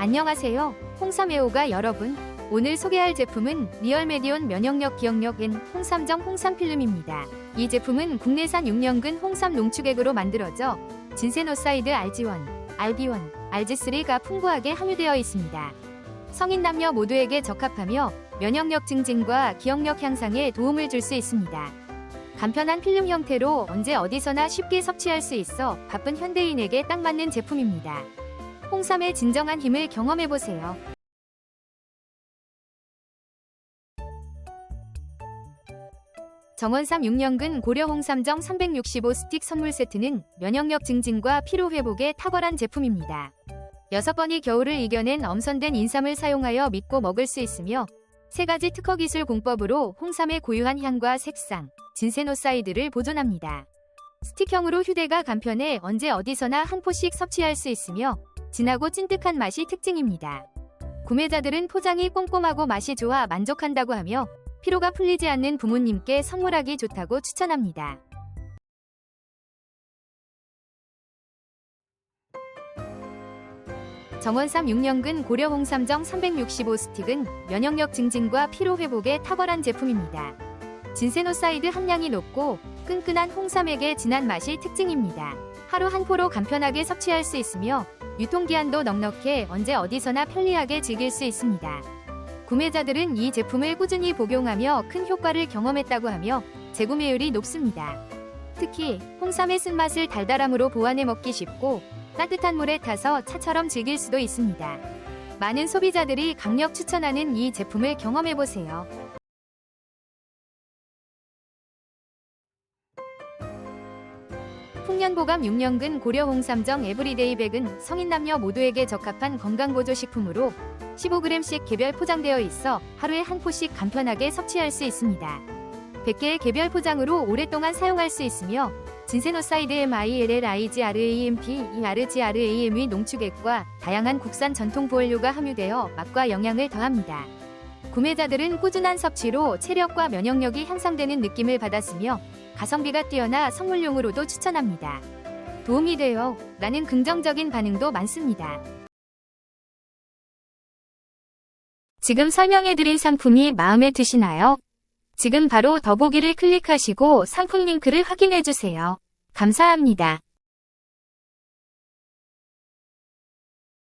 안녕하세요. 홍삼애호가 여러분. 오늘 소개할 제품은 리얼메디온 면역력 기억력 N 홍삼정 홍삼필름입니다. 이 제품은 국내산 6년근 홍삼 농축액으로 만들어져 진세노사이드 알지원, 알비원, 알지3가 풍부하게 함유되어 있습니다. 성인 남녀 모두에게 적합하며 면역력 증진과 기억력 향상에 도움을 줄 수 있습니다. 간편한 필름 형태로 언제 어디서나 쉽게 섭취할 수 있어 바쁜 현대인에게 딱 맞는 제품입니다. 홍삼의 진정한 힘을 경험해보세요. 정원삼 6년근 고려 홍삼정 365 스틱 선물 세트는 면역력 증진과 피로 회복에 탁월한 제품입니다. 6번이 겨울을 이겨낸 엄선된 인삼을 사용하여 믿고 먹을 수 있으며 세 가지 특허 기술 공법으로 홍삼의 고유한 향과 색상, 진세노사이드를 보존합니다. 스틱형으로 휴대가 간편해 언제 어디서나 한 포씩 섭취할 수 있으며 진하고 찐득한 맛이 특징입니다. 구매자들은 포장이 꼼꼼하고 맛이 좋아 만족한다고 하며 피로가 풀리지 않는 부모님께 선물하기 좋다고 추천합니다. 정원삼 6년근 고려 홍삼정 365 스틱은 면역력 증진과 피로 회복에 탁월한 제품입니다. 진세노사이드 함량이 높고 끈끈한 홍삼액의 진한 맛이 특징입니다. 하루 한 포로 간편하게 섭취할 수 있으며 유통기한도 넉넉해 언제 어디서나 편리하게 즐길 수 있습니다. 구매자들은 이 제품을 꾸준히 복용하며 큰 효과를 경험했다고 하며 재구매율이 높습니다. 특히 홍삼의 쓴맛을 달달함으로 보완해 먹기 쉽고 따뜻한 물에 타서 차처럼 즐길 수도 있습니다. 많은 소비자들이 강력 추천하는 이 제품을 경험해보세요. 풍년보감 6년근 고려 홍삼정 에브리데이 백은 성인 남녀 모두에게 적합한 건강보조 식품으로 15g씩 개별 포장되어 있어 하루에 한 포씩 간편하게 섭취할 수 있습니다. 100개의 개별 포장으로 오랫동안 사용할 수 있으며 진세노사이드 MILLIGRAMP, ERGRAM의 농축액과 다양한 국산 전통 보원료가 함유되어 맛과 영양을 더합니다. 구매자들은 꾸준한 섭취로 체력과 면역력이 향상되는 느낌을 받았으며 가성비가 뛰어나 선물용으로도 추천합니다. 도움이 되어 라는 긍정적인 반응도 많습니다. 지금 설명해드린 상품이 마음에 드시나요? 지금 바로 더보기를 클릭하시고 상품 링크를 확인해주세요. 감사합니다.